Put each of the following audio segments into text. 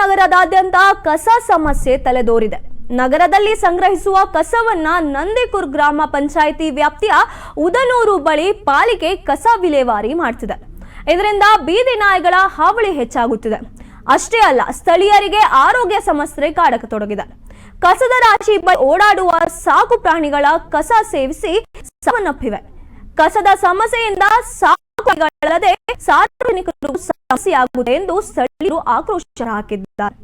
ನಗರದಾದ್ಯಂತ ಕಸ ಸಮಸ್ಯೆ ತಲೆದೋರಿದೆ. ನಗರದಲ್ಲಿ ಸಂಗ್ರಹಿಸುವ ಕಸವನ್ನ ನಂದಿಕುರ್ ಗ್ರಾಮ ಪಂಚಾಯಿತಿ ವ್ಯಾಪ್ತಿಯ ಉದನೂರು ಬಳಿ ಪಾಲಿಕೆ ಕಸ ವಿಲೇವಾರಿ ಮಾಡ್ತಿದೆ. ಇದರಿಂದ ಬೀದಿ ನಾಯಿಗಳ ಹಾವಳಿ ಹೆಚ್ಚಾಗುತ್ತಿದೆ. ಅಷ್ಟೇ ಅಲ್ಲ, ಸ್ಥಳೀಯರಿಗೆ ಆರೋಗ್ಯ ಸಮಸ್ಯೆ ಕಾಡಕತೊಡಗಿದೆ. ಕಸದ ರಾಶಿ ಬಳಿ ಓಡಾಡುವ ಸಾಕು ಪ್ರಾಣಿಗಳ ಕಸ ಸೇವಿಸಿ ಸಾವನ್ನಪ್ಪಿವೆ. ಕಸದ ಸಮಸ್ಯೆಯಿಂದ ಸಾಕುಗಳಲ್ಲದೆ ಸಾರ್ವಜನಿಕರು ಸಮಸ್ಯೆಯಾಗುತ್ತದೆ ಎಂದು ಸ್ಥಳೀಯರು ಆಕ್ರೋಶ ಹಾಕಿದ್ದಾರೆ.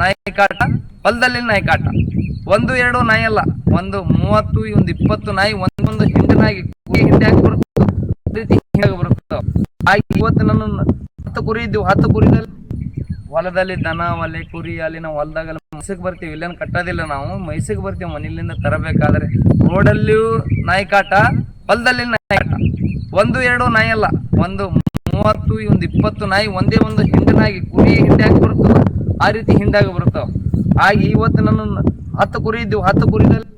ನಾಯಿಕಾಟ ಹೊಲದಲ್ಲಿ ನಾಯಿ ಕಾಟ ಒಂದು, ಎರಡು ನಾಯಿ ಅಲ್ಲ, ಒಂದು ಮೂವತ್ತು, ಒಂದು ಇಪ್ಪತ್ತು ನಾಯಿ, ಒಂದೊಂದು ಹಿಂಡು ನಾಯಿ ಹಿಂದೆ ಹಾಕಿ ಬರುತ್ತೆ ಅದೇ ರೀತಿ ಹಿಂಡಾಗಿ ಹಾಗೆ ಇವತ್ತು ನಾನು ಹತ್ತು ಕುರಿ ಇದ್ದೀವಿ, ಹತ್ತು ಕುರಿದಲ್ಲಿ ಹೊಲದಲ್ಲಿ ದನ, ಒಲೆ, ಕುರಿ ಅಲ್ಲಿ ನಾವು ಹೊಲದಾಗೆಲ್ಲ ಮೈಸೂರಿಗೆ ಬರ್ತೀವಿ. ಇಲ್ಲೇನು ಕಟ್ಟೋದಿಲ್ಲ ನಾವು. ಮೈಸೂರಿಗೆ ಬರ್ತೀವಿ, ಮನೆಯಲ್ಲಿಂದ ತರಬೇಕಾದ್ರೆ. ರೋಡಲ್ಲಿಯೂ ನಾಯಿ ಕಾಟ ಹೊಲದಲ್ಲಿ ನಾಯಿ ಕಾಟ ಒಂದು, ಎರಡು ನಾಯಿ ಅಲ್ಲ, ಒಂದು ಮೂವತ್ತು, ಒಂದು ಇಪ್ಪತ್ತು ನಾಯಿ, ಒಂದೇ ಒಂದು ಹಿಂಡು ನಾಯಿ ಕುರಿ ಹಿಂದೆ ಹಾಕಿ ಬರುತ್ತೆ, ಆ ರೀತಿ ಹಿಂದಾಗಿ ಬರುತ್ತಾವ ಹಾಗೆ ಇವತ್ತು ನಾನು ಹತ್ತು ಕುರಿ ಇದ್ದೀವಿ, ಹತ್ತು ಕುರಿದಲ್ಲಿ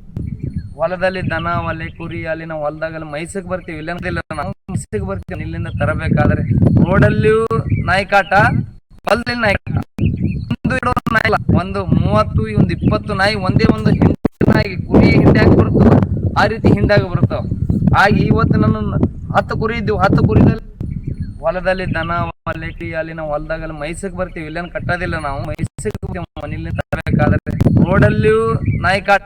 ಹೊಲದಲ್ಲಿ ದನ, ಒಲೆ, ಕುರಿ ಅಲ್ಲಿ ನಾವು ಹೊಲದಾಗೆಲ್ಲ ಮೈಸೂರಿಗೆ ಬರ್ತೀವಿ. ಇಲ್ಲೇನಿಲ್ಲ ನಾವು. ಮೈಸೂರಿಗೆ ಬರ್ತೀನಿ. ಇಲ್ಲಿಂದ ತರಬೇಕಾದ್ರೆ ರೋಡಲ್ಲಿಯೂ ನಾಯಿ ಕಾಟ ಹೊಲದಲ್ಲಿ ನಾಯಿ ಕಾಟ ಒಂದು ಇಡೋ ನಾಯಿ ಅಲ್ಲ, ಒಂದು ಮೂವತ್ತು ಒಂದು ಇಪ್ಪತ್ತು ನಾಯಿ ಒಂದೇ ಒಂದು ನಾಯಿ ಕುರಿ ಹಿಂದೆ ಬರುತ್ತೆ ಆ ರೀತಿ ಹಿಂದಾಗ ಬರ್ತಾವ ಹಾಗೆ ಇವತ್ತು ನಾನು ಹತ್ತು ಕುರಿ ಇದ್ದೀವಿ. ಹತ್ತು ಕುರಿದಲ್ಲಿ ಹೊಲದಲ್ಲಿ ದನ ಮಲೆಟಿ ಅಲ್ಲಿ ನಾವು ಹೊಲದಾಗೆಲ್ಲ ಮೈಸೂರಿಗೆ ಬರ್ತೀವಿ. ಇಲ್ಲೇನು ಕಟ್ಟೋದಿಲ್ಲ ನಾವು. ಮೈಸೂರಿಗೆ ಮನೆಯಲ್ಲಿ ತರಬೇಕಾದ್ರೆ ರೋಡಲ್ಲಿಯೂ ನಾಯಿ ಕಾಟ